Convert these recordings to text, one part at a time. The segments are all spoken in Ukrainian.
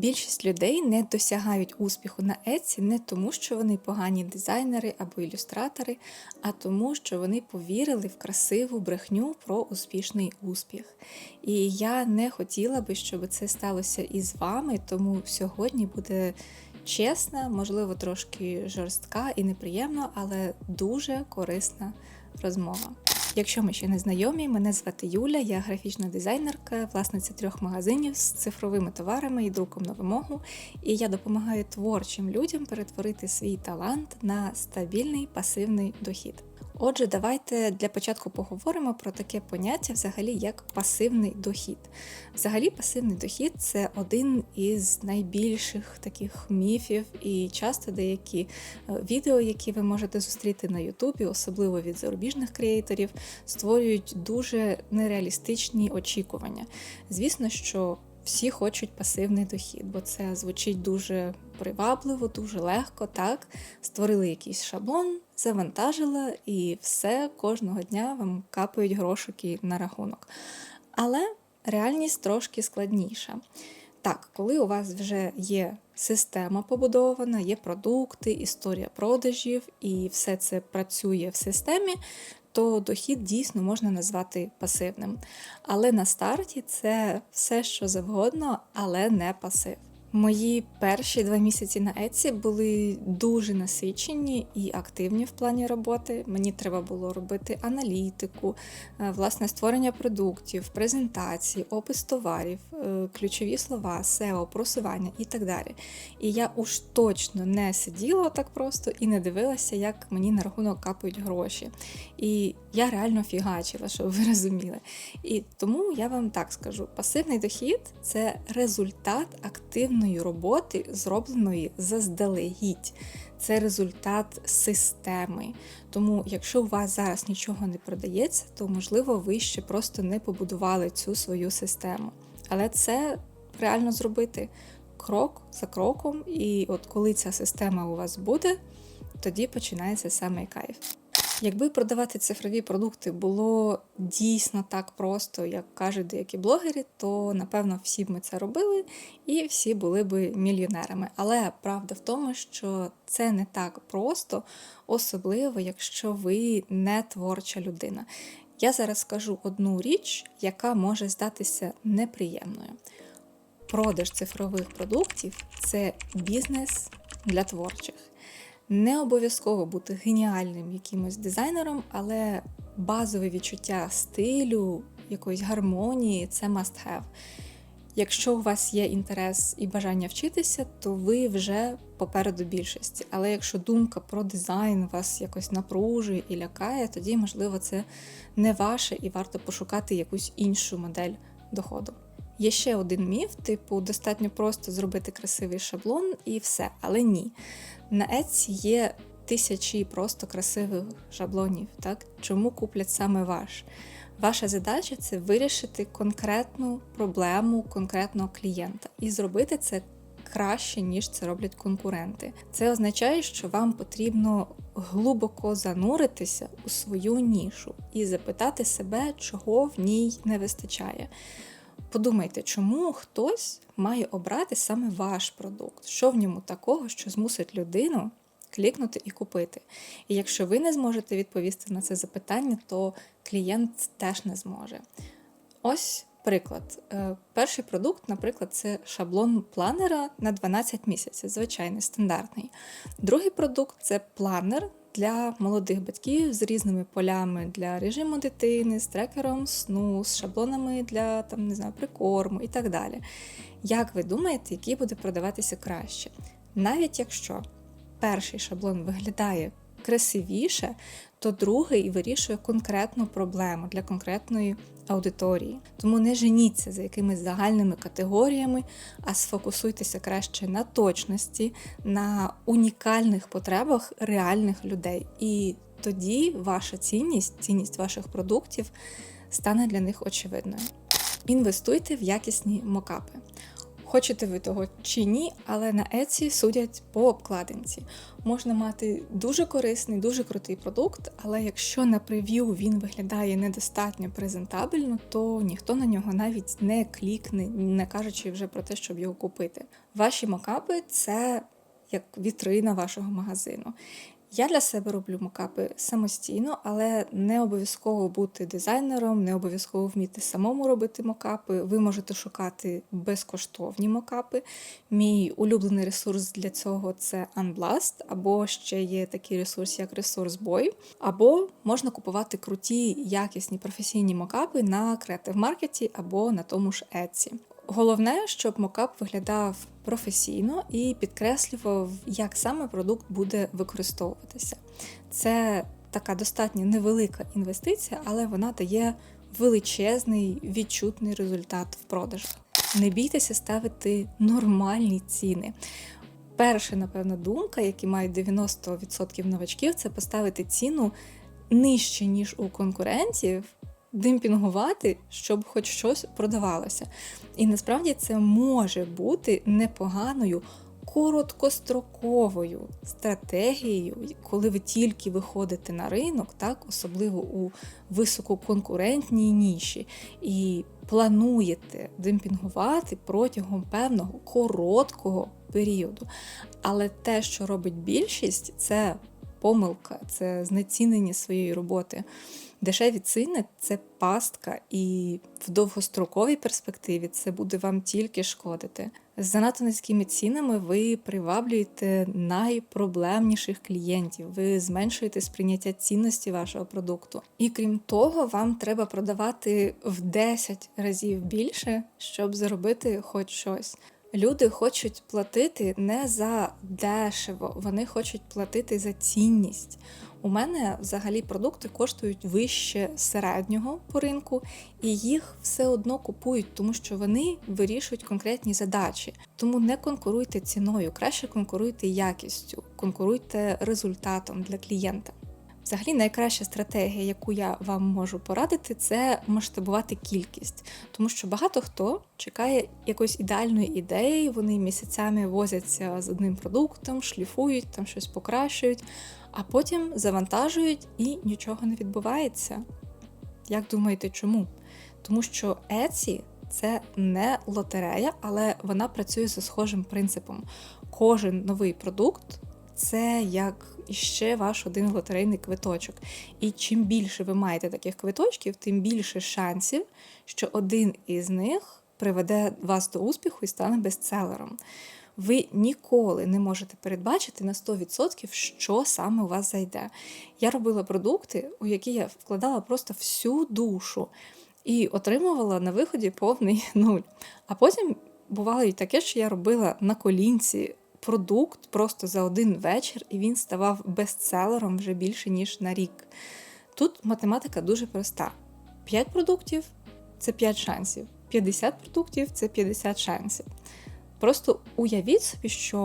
Більшість людей не досягають успіху на Etsy не тому, що вони погані дизайнери або ілюстратори, а тому, що вони повірили в красиву брехню про успішний успіх. І я не хотіла би, щоб це сталося і з вами, тому сьогодні буде чесна, можливо, трошки жорстка і неприємна, але дуже корисна розмова. Якщо ми ще не знайомі, мене звати Юля, я графічна дизайнерка, власниця трьох магазинів з цифровими товарами і друком на вимогу. І я допомагаю творчим людям перетворити свій талант на стабільний пасивний дохід. Отже, давайте для початку поговоримо про таке поняття, взагалі, як пасивний дохід. Взагалі, пасивний дохід це один із найбільших таких міфів, і часто деякі е, відео, які ви можете зустріти на Ютубі, особливо від зарубіжних креаторів, створюють дуже нереалістичні очікування. Звісно, що всі хочуть пасивний дохід, бо це звучить дуже привабливо, дуже легко. Так, створили якийсь шаблон, завантажила, і все кожного дня вам капають грошики на рахунок. Але реальність трошки складніша. Так, коли у вас вже є система побудована, є продукти, історія продажів, і все це працює в системі, то дохід дійсно можна назвати пасивним. Але на старті це все, що завгодно, але не пасив. Мої перші два місяці на Еці були дуже насичені і активні в плані роботи. Мені треба було робити аналітику, е, власне створення продуктів, презентації, опис товарів, е, ключові слова, SEO, просування і так далі. І я уж точно не сиділа так просто і не дивилася, як мені на рахунок капають гроші. І я реально фігачила, щоб ви розуміли. І тому я вам так скажу: пасивний дохід це результат активної роботи, зробленої заздалегідь. Це результат системи. Тому, якщо у вас зараз нічого не продається, то можливо ви ще просто не побудували цю свою систему. Але це реально зробити крок за кроком, і от коли ця система у вас буде, тоді починається саме кайф. Якби продавати цифрові продукти було дійсно так просто, як кажуть деякі блогери, то напевно всі б ми це робили і всі були б мільйонерами. Але правда в тому, що це не так просто, особливо якщо ви не творча людина. Я зараз скажу одну річ, яка може здатися неприємною. Продаж цифрових продуктів це бізнес для творчих. Не обов'язково бути геніальним якимось дизайнером, але базове відчуття стилю, якоїсь гармонії це must have. Якщо у вас є інтерес і бажання вчитися, то ви вже попереду більшості. Але якщо думка про дизайн вас якось напружує і лякає, тоді, можливо, це не ваше і варто пошукати якусь іншу модель доходу. Є ще один міф, типу, достатньо просто зробити красивий шаблон і все, але ні. На Etsy є тисячі просто красивих шаблонів. Так? Чому куплять саме ваш? Ваша задача це вирішити конкретну проблему конкретного клієнта і зробити це краще, ніж це роблять конкуренти. Це означає, що вам потрібно глибоко зануритися у свою нішу і запитати себе, чого в ній не вистачає. Подумайте, чому хтось має обрати саме ваш продукт, що в ньому такого, що змусить людину клікнути і купити. І якщо ви не зможете відповісти на це запитання, то клієнт теж не зможе. Ось приклад. Е, перший продукт, наприклад, це шаблон планера на 12 місяців, звичайний стандартний. Другий продукт це планер для молодих батьків з різними полями для режиму дитини, з трекером сну, з шаблонами для там, не знаю, прикорму і так далі. Як ви думаєте, який буде продаватися краще? Навіть якщо перший шаблон виглядає красивіше, то другий вирішує конкретну проблему для конкретної аудиторії. Тому не женіться за якимись загальними категоріями, а сфокусуйтеся краще на точності, на унікальних потребах реальних людей. І тоді ваша цінність, цінність ваших продуктів стане для них очевидною. Інвестуйте в якісні мокапи. Хочете ви того чи ні, але на Etsy судять по обкладинці. Можна мати дуже корисний, дуже крутий продукт, але якщо на прев'ю він виглядає недостатньо презентабельно, то ніхто на нього навіть не клікне, не кажучи вже про те, щоб його купити. Ваші мокапи це як вітрина вашого магазину. Я для себе роблю мокапи самостійно, але не обов'язково бути дизайнером, не обов'язково вміти самому робити мокапи. Ви можете шукати безкоштовні мокапи. Мій улюблений ресурс для цього це Unblast, або ще є такий ресурс, як Resource Boy, або можна купувати круті, якісні професійні мокапи на Creative Market або на тому ж Etsy. Головне, щоб мокап виглядав професійно і підкреслював, як саме продукт буде використовуватися. Це така достатньо невелика інвестиція, але вона дає величезний відчутний результат в продажах. Не бійтеся ставити нормальні ціни. Перша, напевно, думка, які мають 90% новачків, це поставити ціну нижче, ніж у конкурентів, демпінгувати, щоб хоч щось продавалося. І насправді це може бути непоганою. Короткостроковою стратегією, коли ви тільки виходите на ринок, так особливо у висококонкурентній ніші, і плануєте демпінгувати протягом певного короткого періоду. Але те, що робить більшість, це помилка, це знецінення своєї роботи. Дешеві ціни це пастка, і в довгостроковій перспективі це буде вам тільки шкодити. З занадто низькими цінами ви приваблюєте найпроблемніших клієнтів, ви зменшуєте сприйняття цінності вашого продукту. І крім того, вам треба продавати в 10 разів більше, щоб заробити хоч щось. Люди хочуть платити не за дешево, вони хочуть платити за цінність. У мене взагалі продукти коштують вище середнього по ринку, і їх все одно купують, тому що вони вирішують конкретні задачі. Тому не конкуруйте ціною, краще конкуруйте якістю, конкуруйте результатом для клієнта. Взагалі, найкраща стратегія, яку я вам можу порадити, це масштабувати кількість, тому що багато хто чекає якоїсь ідеальної ідеї, вони місяцями возяться з одним продуктом, шліфують, там щось покращують, а потім завантажують і нічого не відбувається. Як думаєте, чому? Тому що Etsy це не лотерея, але вона працює за схожим принципом. Кожен новий продукт це як іще ваш один лотерейний квиточок. І чим більше ви маєте таких квиточків, тим більше шансів, що один із них приведе вас до успіху і стане бестселером. Ви ніколи не можете передбачити на 100%, що саме у вас зайде. Я робила продукти, у які я вкладала просто всю душу і отримувала на виході повний нуль. А потім бувало і таке, що я робила на колінці продукт просто за один вечір, і він ставав бестселером вже більше, ніж на рік. Тут математика дуже проста: 5 продуктів це 5 шансів, 50 продуктів це 50 шансів. Просто уявіть собі, що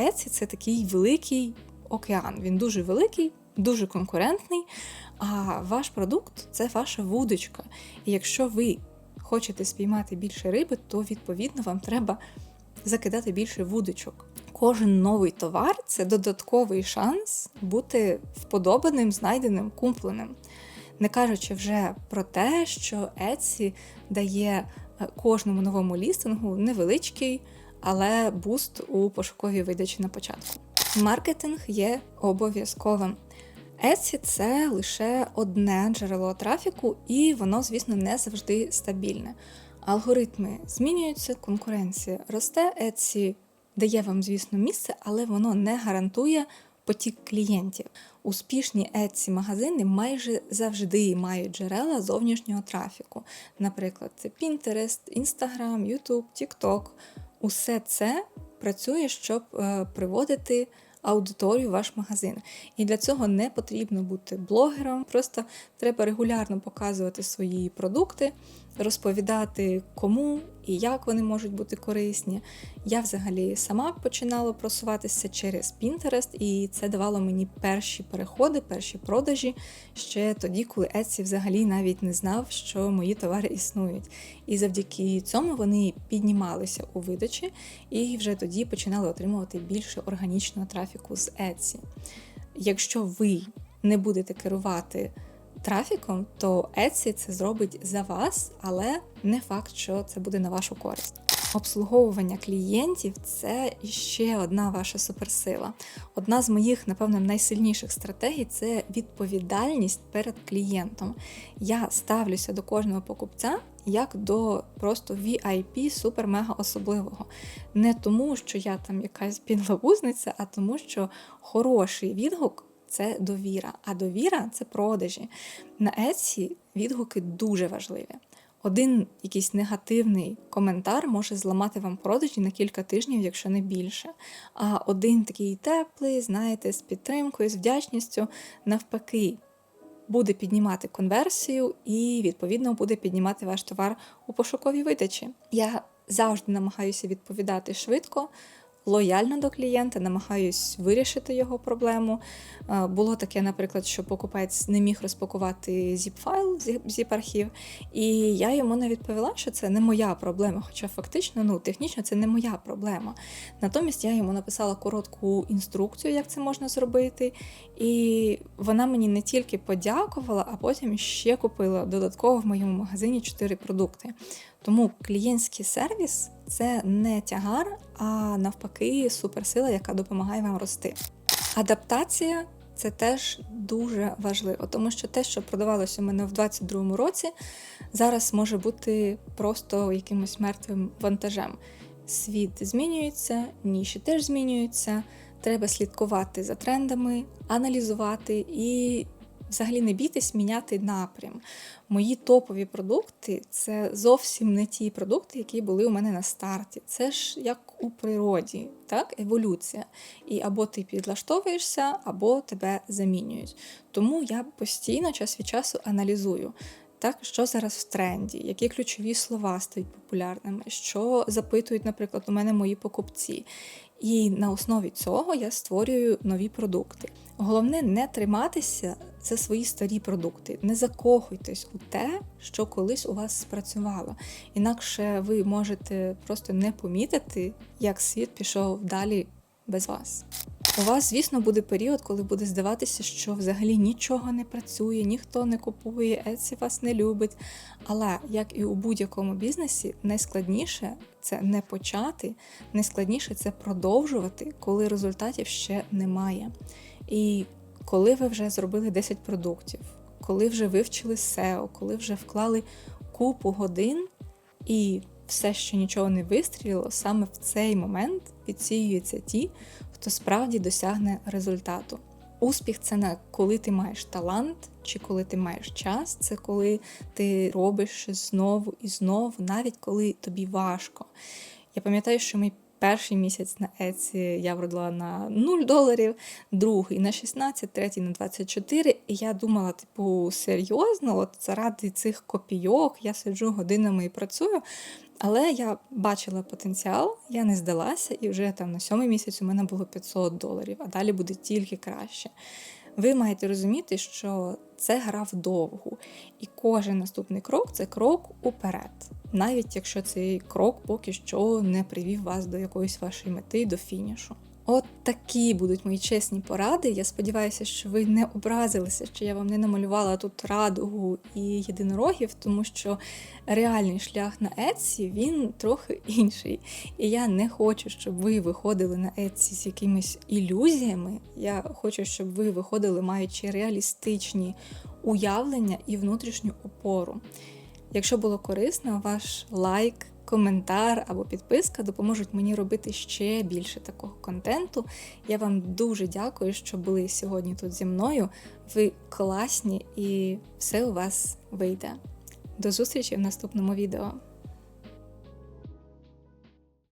Etsy – це такий великий океан. Він дуже великий, дуже конкурентний, а ваш продукт це ваша вудочка. І якщо ви хочете спіймати більше риби, то відповідно вам треба закидати більше вудочок. Кожен новий товар це додатковий шанс бути вподобаним, знайденим, купленим. Не кажучи вже про те, що Etsy дає е, кожному новому лістингу невеличкий, але буст у пошуковій видачі на початку. Маркетинг є обов'язковим. Etsy – це лише одне джерело трафіку, і воно, звісно, не завжди стабільне. Алгоритми змінюються, конкуренція росте, Etsy дає вам, звісно, місце, але воно не гарантує потік клієнтів. Успішні Etsy магазини майже завжди мають джерела зовнішнього трафіку. Наприклад, це Pinterest, Instagram, YouTube, TikTok. Усе це працює, щоб е, приводити аудиторію ваш магазин. І для цього не потрібно бути блогером, просто треба регулярно показувати свої продукти, розповідати кому і як вони можуть бути корисні. Я взагалі сама починала просуватися через Pinterest, і це давало мені перші переходи, перші продажі ще тоді, коли Etsy взагалі навіть не знав, що мої товари існують. І завдяки цьому вони піднімалися у видачі і вже тоді починали отримувати більше органічного трафіку з Etsy. Якщо ви не будете керувати трафіком, то Etsy це зробить за вас, але не факт, що це буде на вашу користь. Обслуговування клієнтів це ще одна ваша суперсила. Одна з моїх, напевно, найсильніших стратегій це відповідальність перед клієнтом. Я ставлюся до кожного покупця як до просто VIP супер-мега особливого. Не тому, що я там якась підлавузниця, а тому, що хороший відгук це довіра. А довіра це продажі. На Etsy відгуки дуже важливі. Один якийсь негативний коментар може зламати вам продажі на кілька тижнів, якщо не більше. А один такий теплий, знаєте, з підтримкою, з вдячністю, навпаки, буде піднімати конверсію і, відповідно, буде піднімати ваш товар у пошуковій видачі. Я завжди намагаюся відповідати швидко лояльна до клієнта, намагаюсь вирішити його проблему. Е, було таке, наприклад, що покупець не міг розпакувати zip-файл, zip-архів, і я йому не відповіла, що це не моя проблема, хоча фактично, ну, технічно це не моя проблема. Натомість я йому написала коротку інструкцію, як це можна зробити, і вона мені не тільки подякувала, а потім ще купила додатково в моєму магазині 4 продукти. Тому клієнтський сервіс це не тягар, а навпаки, суперсила, яка допомагає вам рости. Адаптація це теж дуже важливо, тому що те, що продавалося у мене в 2022 році, зараз може бути просто якимось мертвим вантажем. Світ змінюється, ніші теж змінюються. Треба слідкувати за трендами, аналізувати і взагалі не бійтесь міняти напрям. Мої топові продукти це зовсім не ті продукти, які були у мене на старті. Це ж як у природі, так, еволюція. І або ти підлаштовуєшся, або тебе замінюють. Тому я постійно час від часу аналізую. Так, що зараз в тренді, які ключові слова стають популярними, що запитують, наприклад, у мене мої покупці. І на основі цього я створюю нові продукти. Головне не триматися за свої старі продукти, не закохуйтесь у те, що колись у вас спрацювало. Інакше ви можете просто не помітити, як світ пішов далі без вас. У вас, звісно, буде період, коли буде здаватися, що взагалі нічого не працює, ніхто не купує, Etsy вас не любить. Але як і у будь-якому бізнесі, найскладніше це не почати, найскладніше це продовжувати, коли результатів ще немає. І коли ви вже зробили 10 продуктів, коли вже вивчили SEO, коли вже вклали купу годин і все, що нічого не вистрілило, саме в цей момент відсіюються ті, хто справді досягне результату. Успіх це не коли ти маєш талант, чи коли ти маєш час, це коли ти робиш знову і знову, навіть коли тобі важко. Я пам'ятаю, що мій перший місяць на Еці я вродила на 0 доларів, другий на 16, третій на 24. І я думала, типу, серйозно, от заради цих копійок я сиджу годинами і працюю. Але я бачила потенціал, я не здалася, і вже там на сьомий місяць у мене було 500 доларів, а далі буде тільки краще. Ви маєте розуміти, що це гра вдовгу, і кожен наступний крок це крок уперед, навіть якщо цей крок поки що не привів вас до якоїсь вашої мети, до фінішу. От такі будуть мої чесні поради. Я сподіваюся, що ви не образилися, що я вам не намалювала тут радугу і єдинорогів, тому що реальний шлях на Etsy, він трохи інший. І я не хочу, щоб ви виходили на Etsy з якимись ілюзіями. Я хочу, щоб ви виходили, маючи реалістичні уявлення і внутрішню опору. Якщо було корисно, ваш лайк коментар або підписка допоможуть мені робити ще більше такого контенту. Я вам дуже дякую, що були сьогодні тут зі мною. Ви класні і все у вас вийде. До зустрічі в наступному відео.